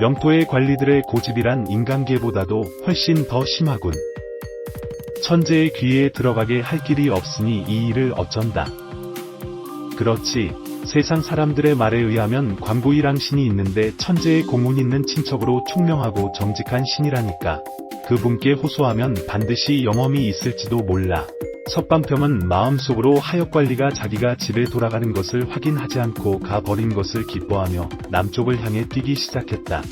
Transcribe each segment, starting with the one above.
명토의 관리들의 고집이란 인간계보다도 훨씬 더 심하군. 천재의 귀에 들어가게 할 길이 없으니 이 일을 어쩐다. 그렇지. 세상 사람들의 말에 의하면 광부이랑 신이 있는데 천재의 공운 있는 친척으로 총명하고 정직한 신이라니까. 그분께 호소하면 반드시 영험이 있을지도 몰라. 석방평은 마음속으로 하역관리가 자기가 집에 돌아가는 것을 확인하지 않고 가버린 것을 기뻐하며 남쪽을 향해 뛰기 시작했다.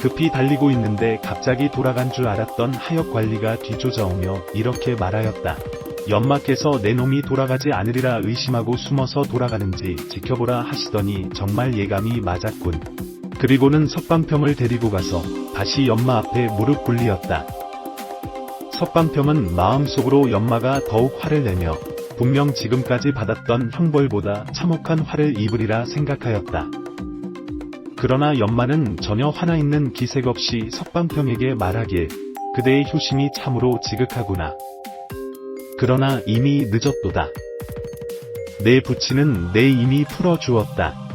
급히 달리고 있는데 갑자기 돌아간 줄 알았던 하역관리가 뒤쫓아오며 이렇게 말하였다. 연막해서 내 놈이 돌아가지 않으리라 의심하고 숨어서 돌아가는지 지켜보라 하시더니 정말 예감이 맞았군. 그리고는 석방평을 데리고 가서 다시 연마 앞에 무릎 꿇리었다. 석방평은 마음속으로 연마가 더욱 화를 내며 분명 지금까지 받았던 형벌보다 참혹한 화를 입으리라 생각하였다. 그러나 연마는 전혀 화나 있는 기색 없이 석방평에게 말하길 그대의 효심이 참으로 지극하구나. 그러나 이미 늦었도다. 내 부치는 내 이미 풀어주었다.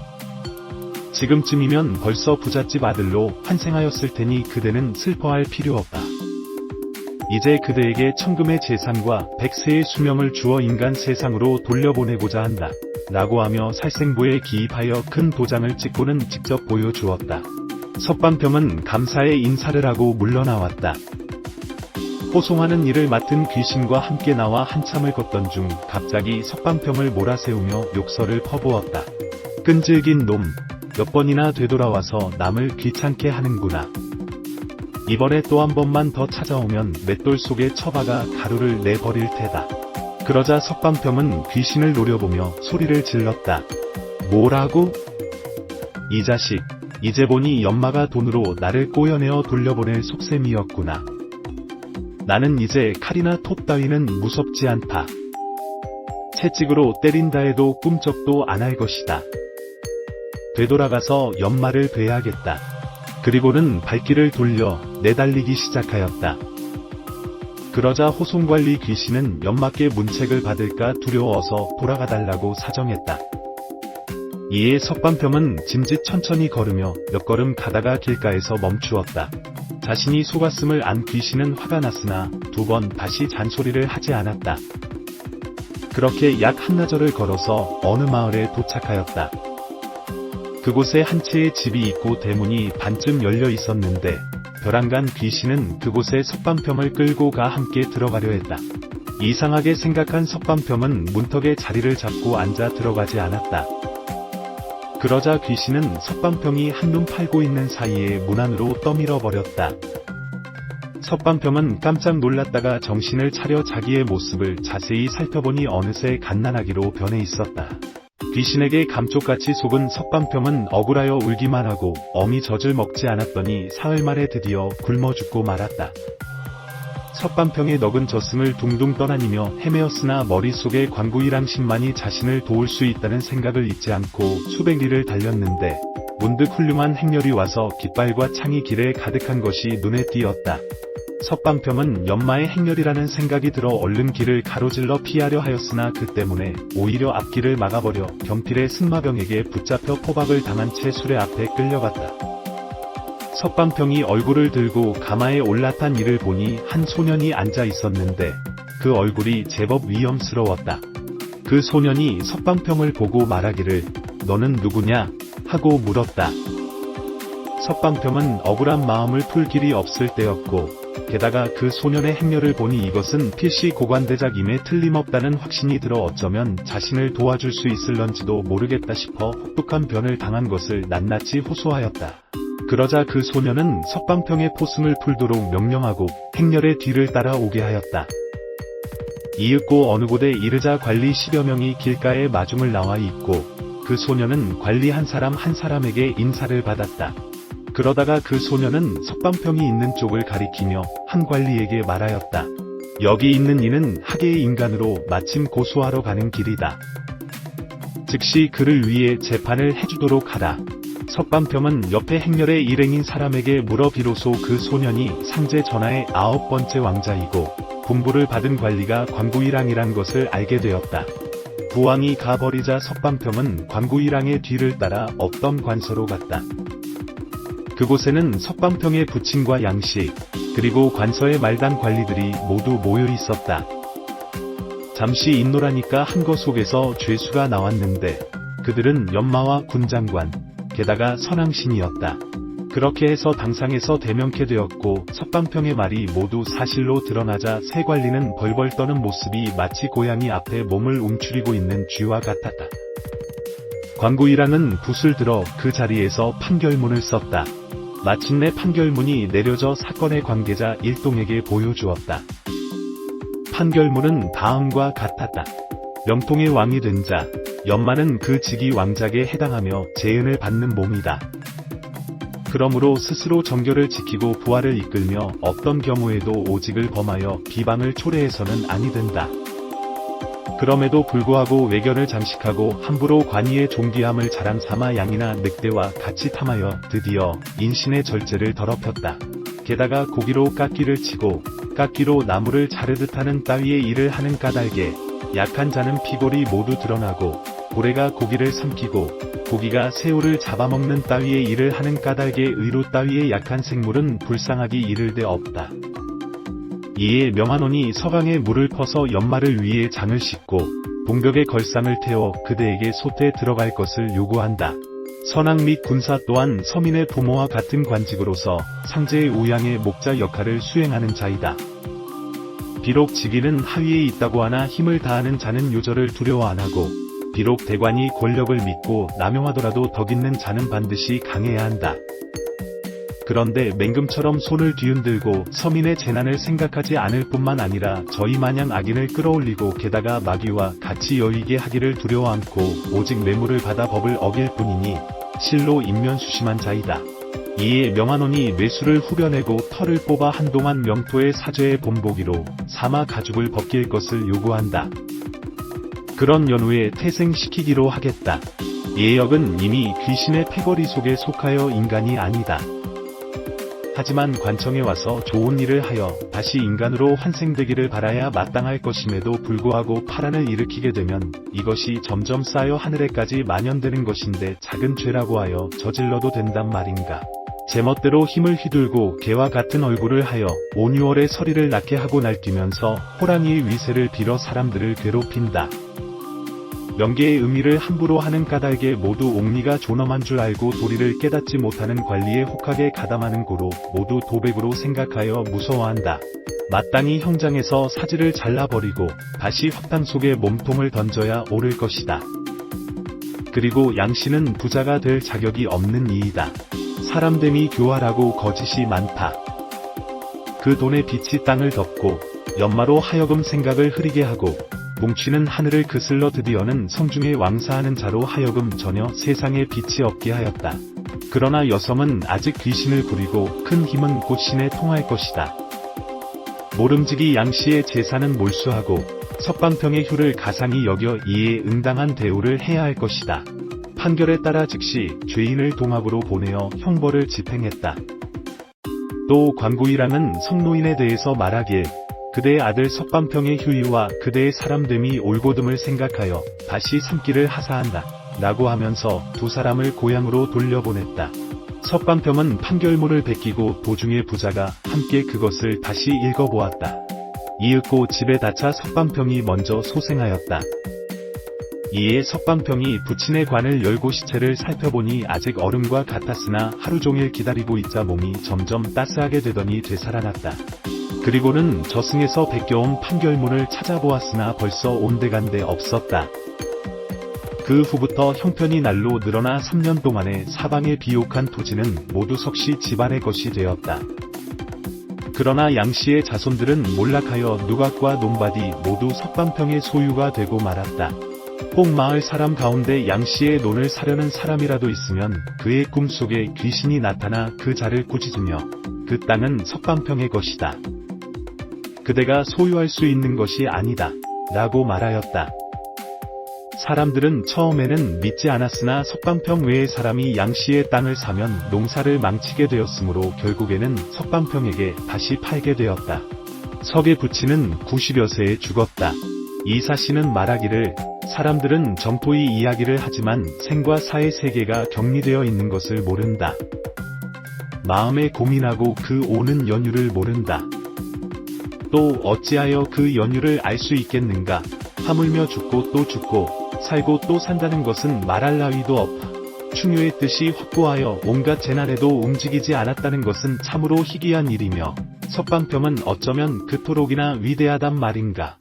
지금쯤이면 벌써 부잣집 아들로 환생하였을 테니 그대는 슬퍼할 필요 없다. 이제 그대에게 천금의 재산과 백세의 수명을 주어 인간 세상으로 돌려보내고자 한다. 라고 하며 살생부에 기입하여 큰 도장을 찍고는 직접 보여주었다. 석방평은 감사의 인사를 하고 물러나왔다. 호송하는 일을 맡은 귀신과 함께 나와 한참을 걷던 중 갑자기 석방평을 몰아세우며 욕설을 퍼부었다. 끈질긴 놈, 몇 번이나 되돌아와서 남을 귀찮게 하는구나. 이번에 또 한 번만 더 찾아오면 맷돌 속에 처박아 가루를 내버릴 테다. 그러자 석방평은 귀신을 노려보며 소리를 질렀다. 뭐라고? 이 자식, 이제 보니 연마가 돈으로 나를 꼬여내어 돌려보낼 속셈이었구나. 나는 이제 칼이나 톱 따위는 무섭지 않다. 채찍으로 때린다 해도 꿈쩍도 안 할 것이다. 되돌아가서 연마를 베야겠다. 그리고는 발길을 돌려 내달리기 시작하였다. 그러자 호송관리 귀신은 연막계 문책을 받을까 두려워서 돌아가달라고 사정했다. 이에 석방평은 짐짓 천천히 걸으며 몇 걸음 가다가 길가에서 멈추었다. 자신이 속았음을 안 귀신은 화가 났으나 두 번 다시 잔소리를 하지 않았다. 그렇게 약 한나절을 걸어서 어느 마을에 도착하였다. 그곳에 한 채의 집이 있고 대문이 반쯤 열려 있었는데 벼랑간 귀신은 그곳에 석반평을 끌고 가 함께 들어가려 했다. 이상하게 생각한 석반평은 문턱에 자리를 잡고 앉아 들어가지 않았다. 그러자 귀신은 석반평이 한눈 팔고 있는 사이에 문 안으로 떠밀어 버렸다. 석반평은 깜짝 놀랐다가 정신을 차려 자기의 모습을 자세히 살펴보니 어느새 갓난아기로 변해 있었다. 귀신에게 감쪽같이 속은 석방평은 억울하여 울기만 하고 어미 젖을 먹지 않았더니 사흘 만에 드디어 굶어 죽고 말았다. 석방평의 넋은 젖음을 둥둥 떠다니며 헤매었으나 머릿속에 광구이랑 신만이 자신을 도울 수 있다는 생각을 잊지 않고 수백 리를 달렸는데 문득 훌륭한 행렬이 와서 깃발과 창이 길에 가득한 것이 눈에 띄었다. 석방평은 연마의 행렬이라는 생각이 들어 얼른 길을 가로질러 피하려 하였으나 그 때문에 오히려 앞길을 막아버려 경필의 승마병에게 붙잡혀 포박을 당한 채 수레 앞에 끌려갔다. 석방평이 얼굴을 들고 가마에 올라탄 이를 보니 한 소년이 앉아 있었는데 그 얼굴이 제법 위험스러웠다. 그 소년이 석방평을 보고 말하기를 너는 누구냐 하고 물었다. 석방평은 억울한 마음을 풀 길이 없을 때였고 게다가 그 소년의 행렬을 보니 이것은 필시 고관대작임에 틀림없다는 확신이 들어 어쩌면 자신을 도와줄 수 있을런지도 모르겠다 싶어 혹독한 변을 당한 것을 낱낱이 호소하였다. 그러자 그 소년은 석방평의 포승을 풀도록 명령하고 행렬의 뒤를 따라오게 하였다. 이윽고 어느 곳에 이르자 관리 10여 명이 길가에 마중을 나와 있고 그 소년은 관리 한 사람 한 사람에게 인사를 받았다. 그러다가 그 소년은 석방평이 있는 쪽을 가리키며 한 관리에게 말하였다. 여기 있는 이는 학예의 인간으로 마침 고소하러 가는 길이다. 즉시 그를 위해 재판을 해주도록 하라. 석방평은 옆에 행렬의 일행인 사람에게 물어 비로소 그 소년이 상제 전하의 아홉 번째 왕자이고 분부를 받은 관리가 광구이랑이란 것을 알게 되었다. 부왕이 가버리자 석방평은 광구이랑의 뒤를 따라 없던 관서로 갔다. 그곳에는 석방평의 부친과 양씨, 그리고 관서의 말단 관리들이 모두 모여 있었다. 잠시 인노라니까 한 거 속에서 죄수가 나왔는데 그들은 연마와 군장관, 게다가 선왕신이었다. 그렇게 해서 당상에서 대명케 되었고 석방평의 말이 모두 사실로 드러나자 새 관리는 벌벌 떠는 모습이 마치 고양이 앞에 몸을 움츠리고 있는 쥐와 같았다. 광구이랑은 붓을 들어 그 자리에서 판결문을 썼다. 마침내 판결문이 내려져 사건의 관계자 일동에게 보여주었다. 판결문은 다음과 같았다. 명통의 왕이 된 자, 연마는 그 직위 왕작에 해당하며 재은을 받는 몸이다. 그러므로 스스로 정결을 지키고 부활을 이끌며 어떤 경우에도 오직을 범하여 비방을 초래해서는 아니 된다. 그럼에도 불구하고 외견을 장식하고 함부로 관이의 존귀함을 자랑 삼아 양이나 늑대와 같이 탐하여 드디어 인신의 절제를 더럽혔다. 게다가 고기로 깎기를 치고 깎기로 나무를 자르듯 하는 따위의 일을 하는 까닭에 약한 자는 피골이 모두 드러나고 고래가 고기를 삼키고 고기가 새우를 잡아먹는 따위의 일을 하는 까닭에 의로 따위의 약한 생물은 불쌍하기 이를 데 없다. 이에 명한원이 서강에 물을 퍼서 연마를 위해 장을 싣고 봉벽에 걸상을 태워 그대에게 소태에 들어갈 것을 요구한다. 선왕 및 군사 또한 서민의 부모와 같은 관직으로서 상제의 우양의 목자 역할을 수행하는 자이다. 비록 직위는 하위에 있다고 하나 힘을 다하는 자는 요절을 두려워 안 하고 비록 대관이 권력을 믿고 남용하더라도 덕 있는 자는 반드시 강해야 한다. 그런데 맹금처럼 손을 뒤흔들고 서민의 재난을 생각하지 않을 뿐만 아니라 저희 마냥 악인을 끌어올리고 게다가 마귀와 같이 여의게 하기를 두려워 않고 오직 뇌물을 받아 법을 어길 뿐이니 실로 인면수심한 자이다. 이에 명한원이 뇌수를 후려내고 털을 뽑아 한동안 명토의 사죄의 본보기로 사마 가죽을 벗길 것을 요구한다. 그런 연후에 태생시키기로 하겠다. 예역은 이미 귀신의 패거리 속에 속하여 인간이 아니다. 하지만 관청에 와서 좋은 일을 하여 다시 인간으로 환생되기를 바라야 마땅할 것임에도 불구하고 파란을 일으키게 되면 이것이 점점 쌓여 하늘에까지 만연되는 것인데 작은 죄라고 하여 저질러도 된단 말인가. 제멋대로 힘을 휘둘고 개와 같은 얼굴을 하여 온유월의 서리를 낳게 하고 날뛰면서 호랑이의 위세를 빌어 사람들을 괴롭힌다. 명계의 의미를 함부로 하는 까닭에 모두 옥리가 존엄한 줄 알고 도리를 깨닫지 못하는 관리에 혹하게 가담하는 고로 모두 도백으로 생각하여 무서워한다. 마땅히 형장에서 사지를 잘라버리고 다시 확당 속에 몸통을 던져야 옳을 것이다. 그리고 양씨는 부자가 될 자격이 없는 이이다. 사람됨이 교활하고 거짓이 많다. 그 돈의 빛이 땅을 덮고 연마로 하여금 생각을 흐리게 하고 뭉치는 하늘을 그슬러 드디어는 성중에 왕사하는 자로 하여금 전혀 세상에 빛이 없게 하였다. 그러나 여성은 아직 귀신을 부리고 큰 힘은 곧 신에 통할 것이다. 모름지기 양씨의 제사는 몰수하고 석방평의 효를 가상히 여겨 이에 응당한 대우를 해야 할 것이다. 판결에 따라 즉시 죄인을 동합으로 보내어 형벌을 집행했다. 또 관구이랑은 성노인에 대해서 말하길 그대의 아들 석방평의 휴유와 그대의 사람됨이 올곧음을 생각하여 다시 삼기를 하사한다. 라고 하면서 두 사람을 고향으로 돌려보냈다. 석방평은 판결문을 베끼고 도중에 부자가 함께 그것을 다시 읽어보았다. 이윽고 집에 닫혀 석방평이 먼저 소생하였다. 이에 석방평이 부친의 관을 열고 시체를 살펴보니 아직 얼음과 같았으나 하루 종일 기다리고 있자 몸이 점점 따스하게 되더니 되살아났다. 그리고는 저승에서 베껴온 판결문을 찾아보았으나 벌써 온데간데 없었다. 그 후부터 형편이 날로 늘어나 3년 동안에 사방에 비옥한 토지는 모두 석씨 집안의 것이 되었다. 그러나 양씨의 자손들은 몰락하여 누각과 논밭이 모두 석방평의 소유가 되고 말았다. 꼭 마을 사람 가운데 양씨의 논을 사려는 사람이라도 있으면 그의 꿈속에 귀신이 나타나 그 자를 꾸짖으며 그 땅은 석방평의 것이다. 그대가 소유할 수 있는 것이 아니다. 라고 말하였다. 사람들은 처음에는 믿지 않았으나 석방평 외의 사람이 양씨의 땅을 사면 농사를 망치게 되었으므로 결국에는 석방평에게 다시 팔게 되었다. 석의 부치는 90여 세에 죽었다. 이사씨는 말하기를 사람들은 정토의 이야기를 하지만 생과 사의 세계가 격리되어 있는 것을 모른다. 마음에 고민하고 그 오는 연유를 모른다. 또 어찌하여 그 연유를 알 수 있겠는가? 하물며 죽고 또 죽고 살고 또 산다는 것은 말할 나위도 없. 충유의 뜻이 확고하여 온갖 재난에도 움직이지 않았다는 것은 참으로 희귀한 일이며 석방평은 어쩌면 그토록이나 위대하단 말인가.